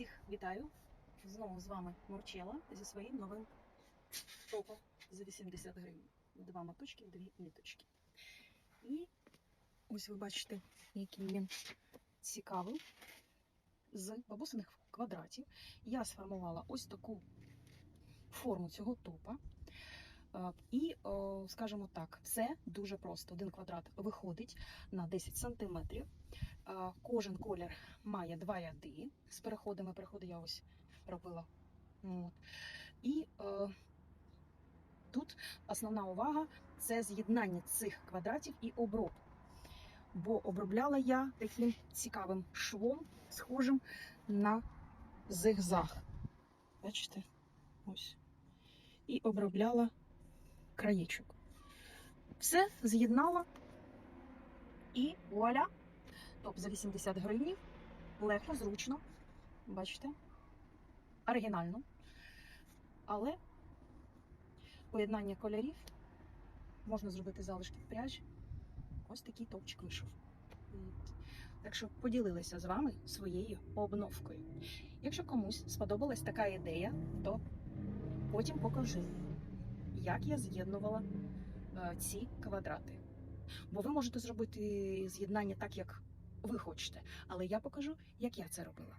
Всіх вітаю! Знову з вами Морчела зі своїм новим топом за 80 гривень. Два моточки, дві ниточки. І ось ви бачите, який він цікавий з бабусиних квадратів. Я сформувала ось таку форму цього топа. Е, І, скажімо так, все дуже просто. Один квадрат виходить на 10 сантиметрів. Е, Кожен колір має два ряди з переходами. Переходи я ось робила. От. І е, тут основна увага це з'єднання цих квадратів і оброб. Бо обробляла я таким цікавим швом, схожим на зигзаг. Бачите? Ось. І обробляла краєчок. Все з'єднала. І вуаля! Топ за 80 гривень. Легко, зручно. Бачите? Оригінально. Але поєднання кольорів можна зробити залишки в пряжі. Ось такий топчик вийшов. Так що поділилася з вами своєю обновкою. Якщо комусь сподобалась така ідея, то потім покажу, як я з'єднувала е, ці квадрати. Бо ви можете зробити з'єднання так, як ви хочете, але я покажу, як я це робила.